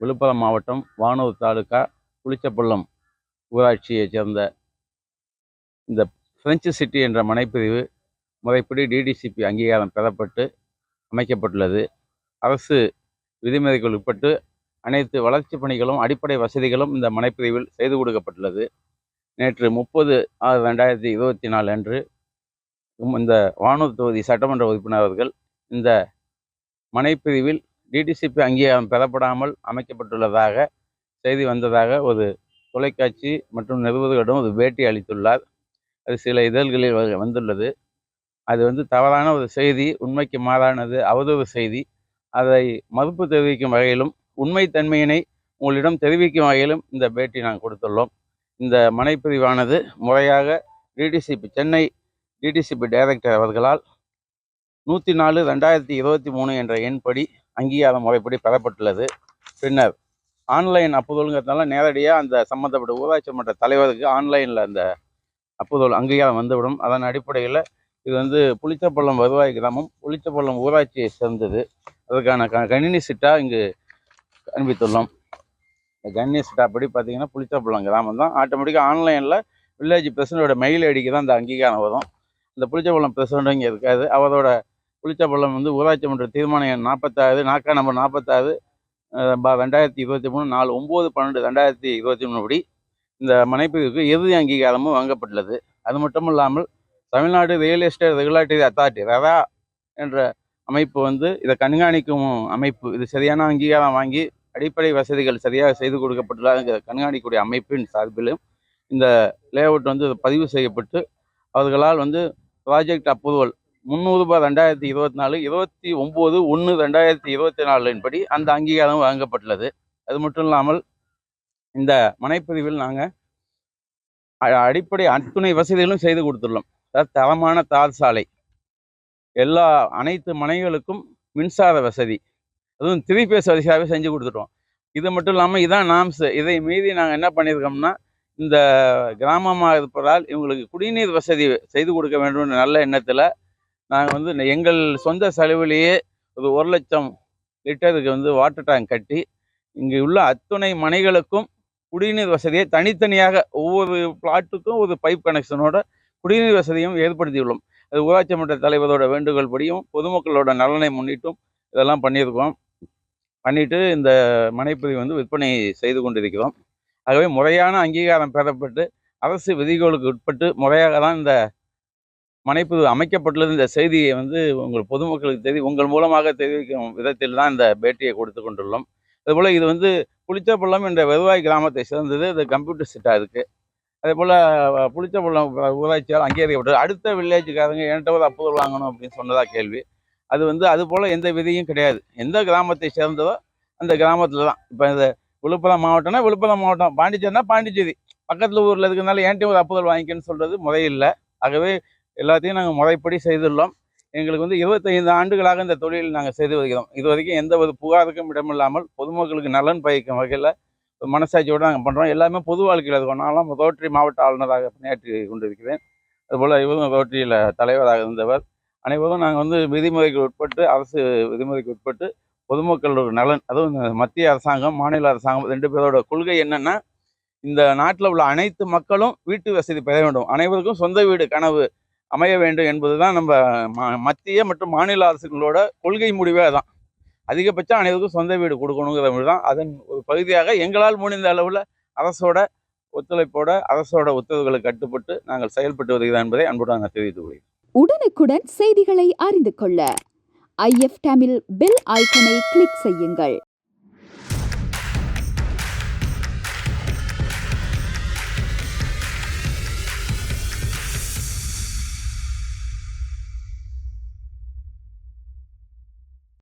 விழுப்புரம் மாவட்டம் வானூர் தாலுக்கா புளிச்சப்பள்ளம் ஊராட்சியைச் சேர்ந்த இந்த பிரெஞ்சு சிட்டி என்ற மனைப்பிரிவு முறைப்படி டிடிசிபி அங்கீகாரம் பெறப்பட்டு அமைக்கப்பட்டுள்ளது. அரசு விதிமுறைகள் உட்பட்டு அனைத்து வளர்ச்சிப் பணிகளும் அடிப்படை வசதிகளும் இந்த மனைப்பிரிவில் செய்து கொடுக்கப்பட்டுள்ளது. நேற்று முப்பது ஆறு ரெண்டாயிரத்தி இருபத்தி நாலு அன்று இந்த வானூர் தொகுதி சட்டமன்ற உறுப்பினர்கள் இந்த மனைப்பிரிவில் டிடிசிபி அங்கீகாரம் பெறப்படாமல் அமைக்கப்பட்டுள்ளதாக செய்தி வந்ததாக ஒரு தொலைக்காட்சி மற்றும் நிருபர்களிடம் ஒரு பேட்டி அளித்துள்ளார். அது சில இதழ்களில் வ- வந்துள்ளது. அது வந்து தவறான ஒரு செய்தி உண்மைக்கு மாறானது அவதூறு செய்தி. அதை மறுப்பு தெரிவிக்கும் வகையிலும் உண்மைத்தன்மையினை உங்களிடம் தெரிவிக்கும் வகையிலும் இந்த பேட்டி நாங்கள் கொடுத்துள்ளோம். இந்த மனைப்பிரிவானது முறையாக டிடிசிபி சென்னை டிடிசிபி டைரக்டர் அவர்களால் நூற்றி நாலு ரெண்டாயிரத்தி இருபத்தி மூணு என்ற எண்படி அங்கீகாரம் முறைப்படி பெறப்பட்டுள்ளது. பின்னர் ஆன்லைன் அப்புதல்ங்கிறதுனால நேரடியாக அந்த சம்மந்தப்பட்ட ஊராட்சி மன்ற தலைவருக்கு ஆன்லைனில் அந்த அப்புதல் அங்கீகாரம் வந்துவிடும். அதன் அடிப்படையில் இது வந்து புளிச்சப்பள்ளம் வருவாய் கிராமம் புளிச்சப்பள்ளம் ஊராட்சியை சேர்ந்தது. அதற்கான க கணினி சிட்டா இங்கு அனுப்பித்துள்ளோம் இந்த கணினி சிட்டா படி பார்த்தீங்கன்னா புளிச்சப்பள்ளம் கிராமம் தான். ஆட்டோமேட்டிக்காக ஆன்லைனில் வில்லேஜ் பிரசிடண்டோட மெயில் ஐடிக்கு தான் அந்த அங்கீகாரம் வரும். இந்த புளிச்சப்பள்ளம் பிரசிடண்ட் இங்கே இருக்காது அவரோட புளிச்சப்பள்ளம் வந்து ஊராட்சி மன்ற தீர்மானம் எண் நாற்பத்தாறு நாக்கா நம்பர் நாற்பத்தாறு பா- ரெண்டாயிரத்தி இருபத்தி மூணு நாலு ஒம்பது பன்னெண்டு ரெண்டாயிரத்தி இருபத்தி மூணு படி இந்த மனைப்பிற்கு இறுதி அங்கீகாரமும் வழங்கப்பட்டுள்ளது. அது மட்டும் இல்லாமல் Tamil Nadu real estate regulatory authority RERA என்ற அமைப்பு வந்து இதை கண்காணிக்கும் அமைப்பு. இது சரியான அங்கீகாரம் வாங்கி அடிப்படை வசதிகள் சரியாக செய்து கொடுக்கப்பட்டுள்ள கண்காணிக்கக்கூடிய அமைப்பின் சார்பிலும் இந்த லேஅவுட் வந்து பதிவு செய்யப்பட்டு அவர்களால் வந்து ப்ராஜெக்ட் அப்ரூவல் முந்நூறு ரூபாய் ரெண்டாயிரத்தி இருபத்தி நாலு இருபத்தி ஒம்பது ஒன்று ரெண்டாயிரத்தி இருபத்தி நாலின் படி அந்த அங்கீகாரம் வழங்கப்பட்டுள்ளது. அது மட்டும் இல்லாமல் இந்த மனைப்பிரிவில் நாங்கள் அடிப்படை அத்துணை வசதிகளும் செய்து கொடுத்துள்ளோம். அதாவது தரமான தார் சாலை எல்லா அனைத்து மனைகளுக்கும் மின்சார வசதி அதுவும் த்ரீ பேஸ் வசதியாகவே செஞ்சு கொடுத்துட்டோம். இது மட்டும் இல்லாமல் இதான் நாம்ஸ் இதை மீறி நாங்கள் என்ன பண்ணியிருக்கோம்னா இந்த கிராமமாக இருப்பதால் இவங்களுக்கு குடிநீர் வசதி செய்து கொடுக்க வேண்டும் என்ற நல்ல எண்ணத்தில் நாங்கள் வந்து இந்த எங்கள் சொந்த செலவிலேயே ஒரு ஒரு லட்சம் லிட்டருக்கு வந்து வாட்டர் டேங்க் கட்டி இங்கே உள்ள அத்துணை மனைகளுக்கும் குடிநீர் வசதியை தனித்தனியாக ஒவ்வொரு பிளாட்டுக்கும் ஒரு பைப் கனெக்ஷனோட குடிநீர் வசதியும் ஏற்படுத்தியுள்ளோம். அது ஊராட்சி மன்ற தலைவரோட வேண்டுகோள் படியும் பொதுமக்களோட நலனை முன்னிட்டும் இதெல்லாம் பண்ணியிருக்கோம். பண்ணிட்டு இந்த மனைப்பிரிவு வந்து விற்பனை செய்து கொண்டிருக்கிறோம். ஆகவே முறையான அங்கீகாரம் பெறப்பட்டு அரசு விதிகளுக்கு உட்பட்டு முறையாக தான் இந்த மனைப்பு அமைக்கப்பட்டுள்ளது. இந்த செய்தியை வந்து உங்கள் பொதுமக்களுக்கு தெரி உங்கள் மூலமாக தெரிவிக்கும் விதத்தில் தான் இந்த பேட்டியை கொடுத்து கொண்டுள்ளோம். அதுபோல் இது வந்து புளிச்சப்பள்ளம் என்ற வருவாய் கிராமத்தை சேர்ந்தது. இது கம்ப்யூட்டர் சிட்டாக இருக்குது அதே போல் புளிச்சப்பள்ளம் ஊராட்சியால் அங்கீகரிக்கப்பட்டது. அடுத்த வில்லேஜுக்காரங்க என்கிட்ட ஒரு அப்ரூவல் வாங்கணும் அப்படின்னு சொன்னதாக கேள்வி. அது வந்து அது போல் எந்த விதியும் கிடையாது. எந்த கிராமத்தை சேர்ந்ததோ அந்த கிராமத்தில் தான். இப்போ இந்த விழுப்புரம் மாவட்டம்னா விழுப்புரம் மாவட்டம். பாண்டிச்சேரினா பாண்டிச்சேரி. பக்கத்தில் ஊரில் இருக்கிறதுனால என்கிட்ட ஒரு அப்ரூவல் வாங்கிக்கன்னு சொல்கிறது முறையில்லை. ஆகவே எல்லாத்தையும் நாங்கள் முறைப்படி செய்துள்ளோம். எங்களுக்கு வந்து இருபத்தைந்து ஆண்டுகளாக இந்த தொழில் நாங்கள் செய்து வருகிறோம். இது வரைக்கும் எந்த ஒரு புகாருக்கும் இடமில்லாமல் பொதுமக்களுக்கு நலன் பயக்கும் வகையில் ஒரு மனசாட்சியோடு நாங்கள் பண்ணுறோம் எல்லாமே பொது வாழ்க்கையில் இருக்கோம். நான்லாம் ரோட்டரி மாவட்ட ஆளுநராக பணியாற்றி கொண்டிருக்கிறேன். அதுபோல் இவரும் ரோட்டரியில் தலைவராக இருந்தவர். அனைவரும் நாங்கள் வந்து விதிமுறைக்கு உட்பட்டு அரசு விதிமுறைக்கு உட்பட்டு பொதுமக்களோட நலன் அதுவும் மத்திய அரசாங்கம் மாநில அரசாங்கம் ரெண்டு பேரோட கொள்கை என்னென்னா இந்த நாட்டில் உள்ள அனைத்து மக்களும் வீட்டு வசதி பெற வேண்டும். அனைவருக்கும் சொந்த வீடு கனவு அமைய வேண்டும் என்பதுதான் நம்ம மத்திய மற்றும் மாநில அரசுகளோட கொள்கை முடிவே தான் அதிகபட்சம் அனைவருக்கும் சொந்த வீடு கொடுக்கணுங்கிற மாதிரி தான் அதன் ஒரு பகுதியாக எங்களால் முடிந்த அளவில் அரசோட ஒத்துழைப்போட அரசோட உத்தரவுகளை கட்டுப்பட்டு நாங்கள் செயல்பட்டு வருகிறோம் என்பதை அன்புடன் நான் தெரிவித்துக் கொள்கிறேன் உடனுக்குடன் செய்திகளை அறிந்து கொள்ள ஐஎஃப் தமிழ் பெல் ஐக்கனை கிளிக் செய்யுங்கள்.